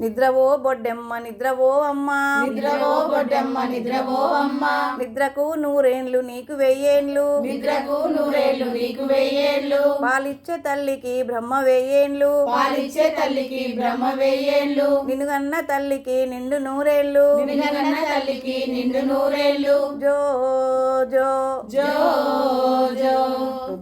నిద్రవో బొడ్డెమ్మ నిద్రవో అమ్మ. నిద్రవో బొడ్డమ్మ నిద్రవో అమ్మ. నిద్రకు నూరేండ్లు నీకు వెయ్యేండ్లు. నిద్రకు నూరేళ్ళు నీకు వెయ్యేళ్ళు పాలిచ్చే తల్లికి బ్రహ్మ వెయ్యేండ్లు. పాలిచ్చే తల్లికి బ్రహ్మ వెయ్యేళ్ళు నినుగన్న తల్లికి నిండు నూరేళ్ళు నిన్నగన్న తల్లికి నిండు నూరేళ్ళు జో జో. జో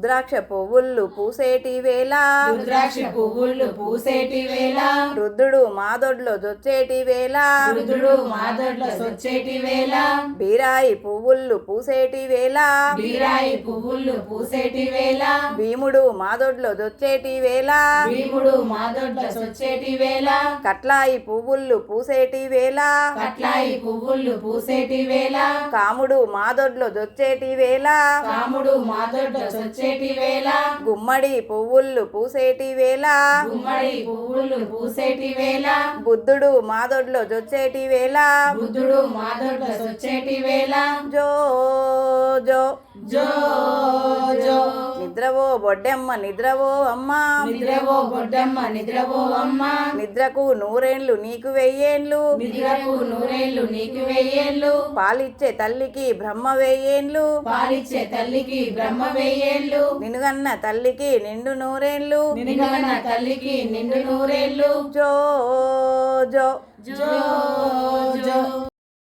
రుద్రాక్ష పువ్వులు పూసేటి వేళ. రుద్రాక్ష పువ్వులు పూసేటి వేళ. రుద్రుడు మాదొడ్లో జొచ్చేటి వేళ. రుద్రుడు మాదొడ్ల సొచ్చేటి వేళ. బీరాయి పువ్వులు పూసేటి వేళ. బీరాయి పువ్వులు పూసేటి వేళ. భీముడు మాదొడ్లో జొచ్చేటి వేళ. భీముడు మాదొడ్ల సొచ్చేటి వేళ. కట్లాయి పువ్వులు పూసేటి వేళ. కట్లాయి పువ్వులు పూసేటి వేళ. కాముడు మాదొడ్లో జొచ్చేటి వేళ. రాముడు మాదొడ్ల సొచ్చేటి వేళ. గుమ్మడి పువ్వులు పూసేటి వేళ. గుమ్మడి పువ్వులు పూసేటి వేళ. బుద్ధుడు మాదొడ్లో జొచ్చేటి వేళ. బుద్ధుడు మాదొడ్ల సొచ్చేటి వేళ. జో జో జో జో. నిద్రవో బొడ్డెమ్మ నిద్రవో అమ్మా. నిద్రవో బొడ్డమ్మ నిద్రవో అమ్మ. నిద్రకు నూరేండ్లు నీకు వెయ్యేండ్లు. నిద్రకు నూరేళ్ళు నీకు వెయ్యేళ్ళు పాలిచ్చే తల్లికి బ్రహ్మ వెయ్యేండ్లు. పాలిచ్చే తల్లికి బ్రహ్మ వెయ్యేళ్ళు నినుగన్న తల్లికి నిండు నూరేండ్లు. నిన్నగన తల్లికి నిండు నూరేళ్ళు జో జో జో జో